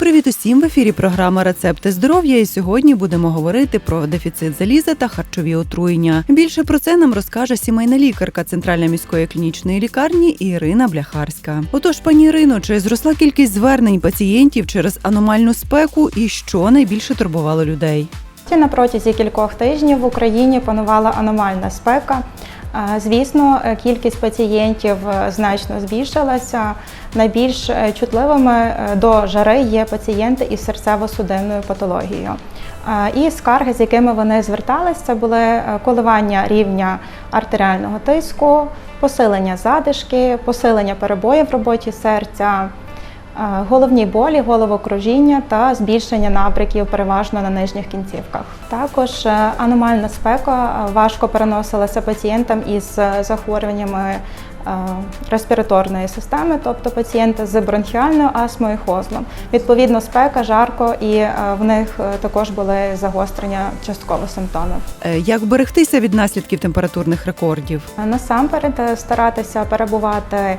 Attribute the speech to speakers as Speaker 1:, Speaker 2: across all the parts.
Speaker 1: Привіт усім в ефірі програма Рецепти здоров'я. І сьогодні будемо говорити про дефіцит заліза та харчові отруєння. Більше про це нам розкаже сімейна лікарка Центральної міської клінічної лікарні Ірина Бляхарська. Отож, пані Ірино, чи зросла кількість звернень пацієнтів через аномальну спеку і що найбільше турбувало людей?
Speaker 2: На протязі кількох тижнів в Україні панувала аномальна спека. Звісно, е, кількість пацієнтів е, значно збільшилася. Найбільш е, чутливими до жари є пацієнти із серцево-судинною патологією. І скарги, з якими вони зверталися, це були коливання рівня артеріального тиску, посилення задишки, посилення перебоїв в роботі серця. Е, Головні болі, головокружіння та збільшення набриків переважно на нижніх кінцівках. Також е, аномальна спека е, важко переносилася пацієнтам із захворюваннями респіраторної системи, тобто пацієнти з бронхіальною астмою і хозлом. Відповідно, спека, жарко, і е, в них е, також були загострення частково симптомів.
Speaker 1: Е, Як вберегтися від наслідків температурних рекордів?
Speaker 2: Насамперед е, старатися перебувати е,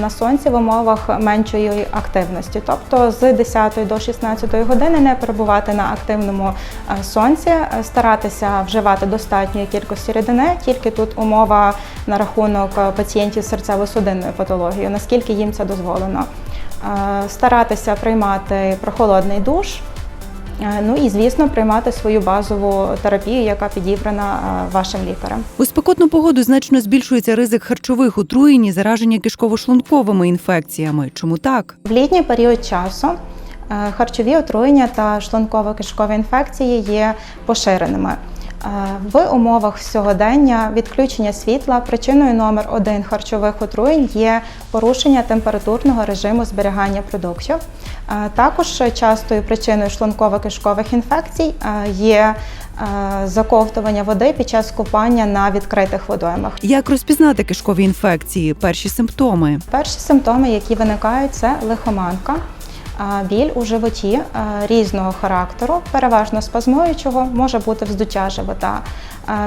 Speaker 2: на сонці в умовах меншої активності, тобто з 10 до 16 години не перебувати на активному е, сонці, е, старатися вживати достатньої кількості рідини, тільки тут умова на рахунок е, пацієнтів з серцево-судинною патологією, наскільки їм це дозволено. Е, Старатися приймати прохолодний душ. е, Ну і звісно, приймати свою базову терапію, яка підібрана е, вашим лікарем.
Speaker 1: У спекотну погоду значно збільшується ризик харчових отруєнь і зараження кишково-шлунковими інфекціями. Чому так?
Speaker 2: В літній період часу харчові отруєння та шлунково-кишкові інфекції є поширеними. Е, В умовах сьогодення відключення світла причиною номер один харчових отруєнь є порушення температурного режиму зберігання продуктів. Е, Також частою причиною шлунково-кишкових інфекцій е, є заковтування води під час купання на відкритих водоймах.
Speaker 1: Як розпізнати кишкові інфекції? Перші симптоми.
Speaker 2: Перші симптоми, які виникають, це лихоманка, біль у животі різного характеру, переважно спазмуючого, може бути вздуття живота,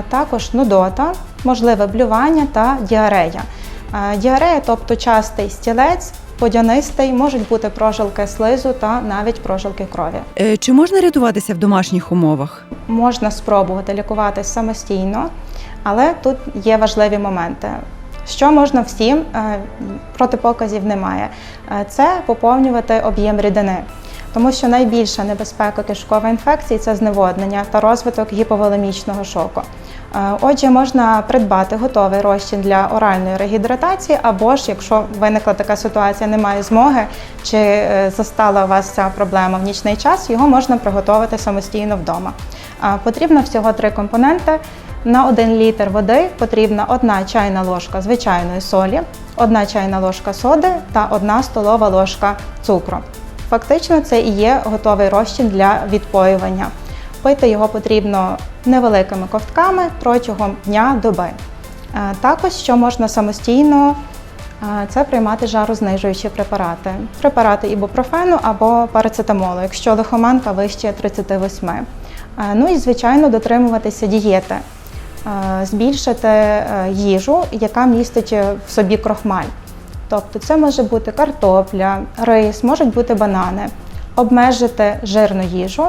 Speaker 2: також нудота, можливе блювання та діарея. Діарея, тобто частий стілець, подянистий, можуть бути прожилки слизу та навіть прожилки крові.
Speaker 1: Е, Чи можна рятуватися в домашніх умовах?
Speaker 2: Можна спробувати лікуватись самостійно, але тут є важливі моменти. Що можна всім, е, протипоказів немає. Е, Це поповнювати об'єм рідини. Тому що найбільша небезпека кишкової інфекції це зневоднення та розвиток гіповолемічного шоку. Е, Отже, можна придбати готовий розчин для оральної регідратації, або ж, якщо виникла така ситуація, немає змоги чи застала у вас ця проблема в нічний час, його можна приготувати самостійно вдома. Потрібно всього три компоненти. На 1 літр води потрібна 1 чайна ложка звичайної солі, 1 чайна ложка соди та 1 столова ложка цукру. Фактично, це і є готовий розчин для відпоювання. Пити його потрібно невеликими ковтками протягом дня доби. Е, Також, що можна самостійно, е, це приймати жарознижуючі препарати. Препарати ібупрофену або парацетамолу, якщо лихоманка вище 38. Е, Ну і, звичайно, дотримуватися дієти. Е, Збільшити е, їжу, яка містить в собі крохмаль. Тобто це може бути картопля, рис, можуть бути банани, обмежити жирну їжу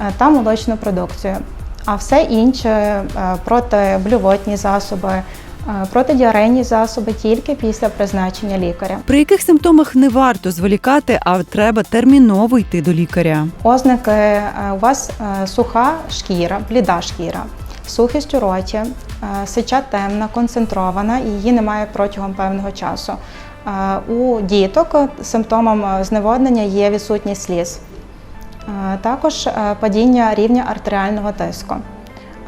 Speaker 2: е, та молочну продукцію. А все інше е, протиблювотні засоби, е, протидіарейні засоби тільки після призначення лікаря.
Speaker 1: При яких симптомах не варто зволікати, а треба терміново йти до лікаря?
Speaker 2: Ознаки е, у вас е, суха шкіра, бліда шкіра, сухість у роті, е, сича темна, концентрована, і її немає протягом певного часу. Е, У діток симптомом е, зневоднення є відсутність сліз, також падіння рівня артеріального тиску.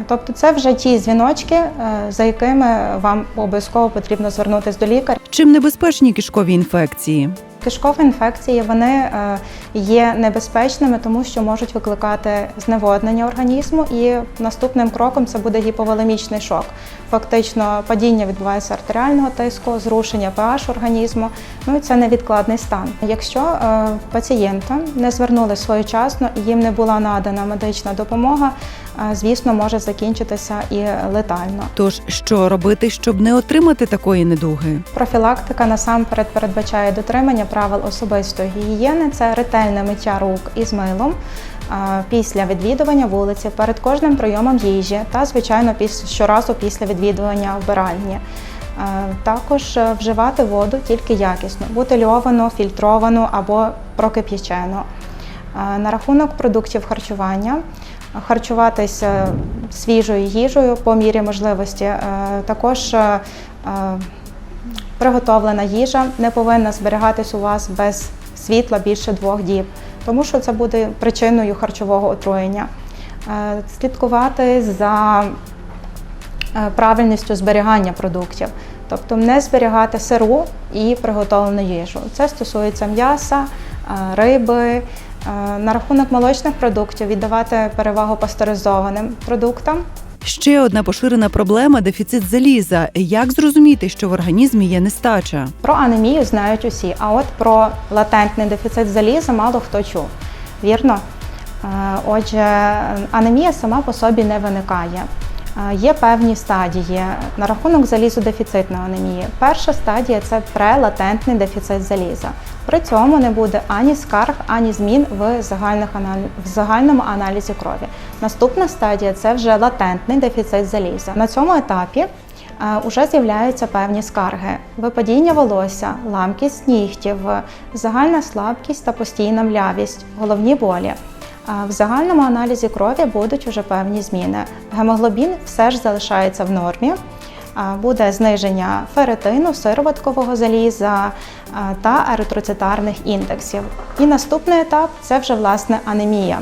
Speaker 2: Тобто це вже ті дзвіночки, за якими вам обов'язково потрібно звернутися до лікаря.
Speaker 1: Чим небезпечні кишкові інфекції?
Speaker 2: Кишкові інфекції вони е, є небезпечними, тому що можуть викликати зневоднення організму, і наступним кроком це буде гіповолемічний шок. Фактично, падіння відбувається артеріального тиску, зрушення pH організму. Ну і це невідкладний стан. Якщо е, пацієнта не звернули своєчасно і їм не була надана медична допомога, е, звісно, може закінчитися і летально.
Speaker 1: Тож що робити, щоб не отримати такої недуги?
Speaker 2: Профілактика насамперед передбачає дотримання правил особистої гігієни. Це ретельне миття рук із милом після відвідування вулиці, перед кожним прийомом їжі та, звичайно, щоразу після відвідування вбиральні. Також е, вживати воду тільки якісно, бутильовану, фільтровану або прокип'ячену. На рахунок продуктів харчування. Харчуватись е, свіжою їжею по мірі можливості. Е, Також Приготовлена їжа не повинна зберігатись у вас без світла більше двох діб, тому що це буде причиною харчового отруєння. Е, Слідкувати за е, правильністю зберігання продуктів, тобто не зберігати сиру і приготовлену їжу. Це стосується м'яса, е, риби. На рахунок молочних продуктів віддавати перевагу пастеризованим продуктам.
Speaker 1: Ще одна поширена проблема дефіцит заліза. Як зрозуміти, що в організмі є нестача?
Speaker 2: Про анемію знають усі, а от про латентний дефіцит заліза мало хто чув. Вірно? Е, Отже, анемія сама по собі не виникає. Є певні стадії на рахунок залізодефіцитної анемії. Перша стадія це прелатентний дефіцит заліза. При цьому не буде ані скарг, ані змін в, загальних в загальному аналізі крові. Наступна стадія це вже латентний дефіцит заліза. На цьому етапі вже з'являються певні скарги: випадіння волосся, ламкість нігтів, загальна слабкість та постійна млявість, головні болі. В загальному аналізі крові будуть уже певні зміни. Гемоглобін все ж залишається в нормі. Буде зниження ферритину, сироваткового заліза та еритроцитарних індексів. І наступний етап це вже власне анемія.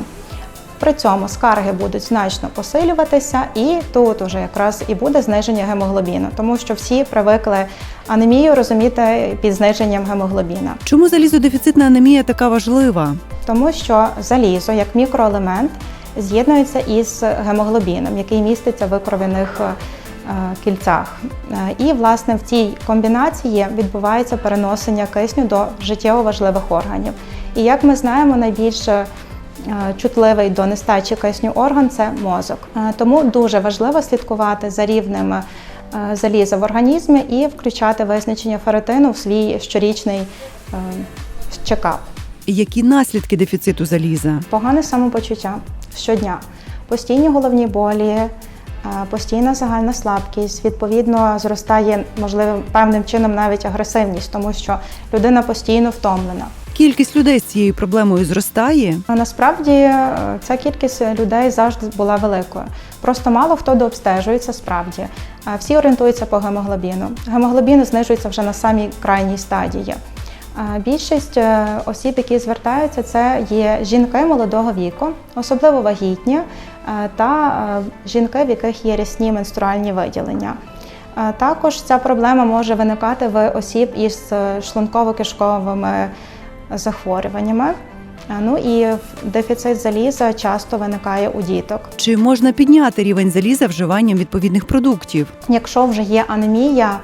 Speaker 2: При цьому скарги будуть значно посилюватися, і тут уже якраз і буде зниження гемоглобіну, тому що всі привикли анемію розуміти під зниженням гемоглобіна.
Speaker 1: Чому залізодефіцитна анемія така важлива?
Speaker 2: Тому що залізо як мікроелемент з'єднується із гемоглобіном, який міститься в кров'яних е, кільцях. Е, І власне в цій комбінації відбувається переносення кисню до життєво важливих органів. І як ми знаємо, найбільш е, чутливий до нестачі кисню орган це мозок. Тому дуже важливо слідкувати за рівнем заліза в організмі і включати визначення ферритину в свій щорічний чекап.
Speaker 1: Які наслідки дефіциту заліза?
Speaker 2: Погане самопочуття щодня, постійні головні болі, е, постійна загальна слабкість. Відповідно, зростає можливо певним чином навіть агресивність, тому що людина постійно втомлена.
Speaker 1: Кількість людей з цією проблемою зростає.
Speaker 2: А насправді е, ця кількість людей завжди була великою. Просто мало хто дообстежується справді. Е, Всі орієнтуються по гемоглобіну. Гемоглобін знижується вже на самій крайній стадії. Більшість е, осіб, які звертаються, це є жінки молодого віку, особливо вагітні, е, та е, жінки, в яких є рясні менструальні виділення. Також ця проблема може виникати в осіб із шлунково-кишковими захворюваннями. Е, Ну і дефіцит заліза часто виникає у діток.
Speaker 1: Чи можна підняти рівень заліза вживанням відповідних продуктів?
Speaker 2: Якщо вже є анемія,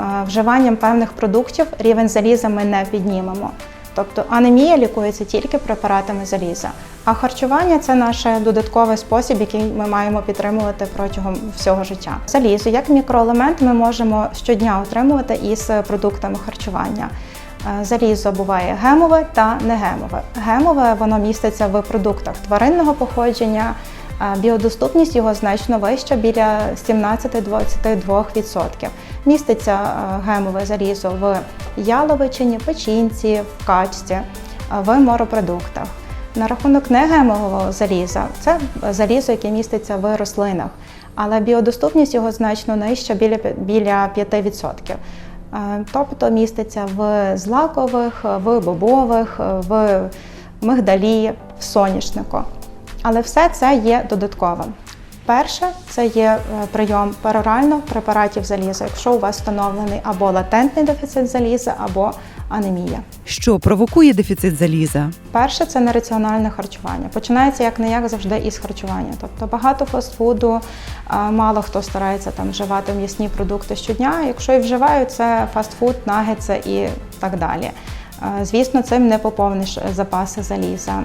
Speaker 2: е, вживанням певних продуктів рівень заліза ми не піднімемо. Тобто анемія лікується тільки препаратами заліза. А харчування це наш додатковий спосіб, який ми маємо підтримувати протягом всього життя. Залізо як мікроелемент ми можемо щодня отримувати із продуктами харчування. Е, Залізо буває гемове та негемове. Гемове воно міститься в продуктах тваринного походження. Біодоступність його значно вища біля 17-22%. Міститься е, гемове залізо в яловичині, печінці, в качці, е, в моропродуктах. На рахунок негемового заліза це залізо, яке міститься в рослинах, але біодоступність його значно нижча біля 5%. Е, Тобто міститься в злакових, в бобових, в мигдалі, в соняшнику. Але все це є додатковим. Перше це є е, прийом перорально препаратів заліза, якщо у вас встановлений або латентний дефіцит заліза, або анемія.
Speaker 1: Що провокує дефіцит заліза?
Speaker 2: Перше це нераціональне харчування. Починається як не як завжди із харчування. Тобто багато фастфуду, мало хто старається там вживати м'ясні продукти щодня. Якщо і вживають, це фастфуд, нагетси і так далі. Звісно, цим не поповниш запаси заліза.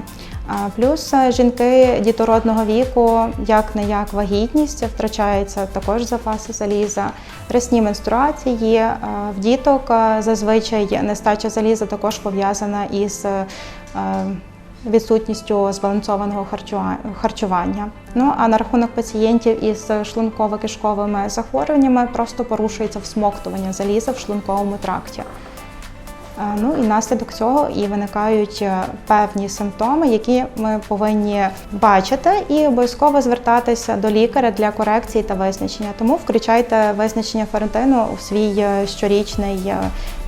Speaker 2: Плюс е, жінки дітородного віку, як не як вагітність, втрачаються також запаси заліза. Рясні менструації е, в діток е, зазвичай нестача заліза також пов'язана із відсутністю збалансованого харчування. Ну а на рахунок пацієнтів із шлунково-кишковими захворюваннями просто порушується всмоктування заліза в шлунковому тракті. Е, Ну і наслідок цього і виникають е, певні симптоми, які ми повинні бачити, і обов'язково звертатися до лікаря для корекції та визначення. Тому включайте визначення ферритину у свій е, щорічний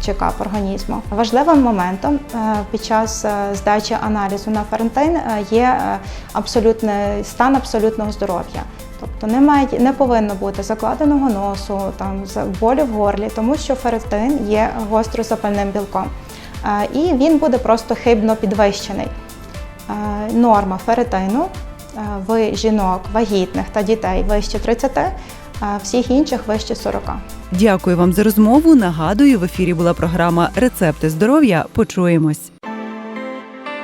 Speaker 2: чекап організму. Важливим моментом під час здачі аналізу на е, є абсолютний стан абсолютного здоров'я. Тобто немає, не повинно бути закладеного носу, там болю в горлі, тому що ферритин є гострозапальним білком. І він буде просто хибно підвищений. Норма ферритину в жінок вагітних та дітей вище 30, е, всіх інших вище 40.
Speaker 1: Дякую вам за розмову. Нагадую, в ефірі була програма Рецепти здоров'я. Почуємось.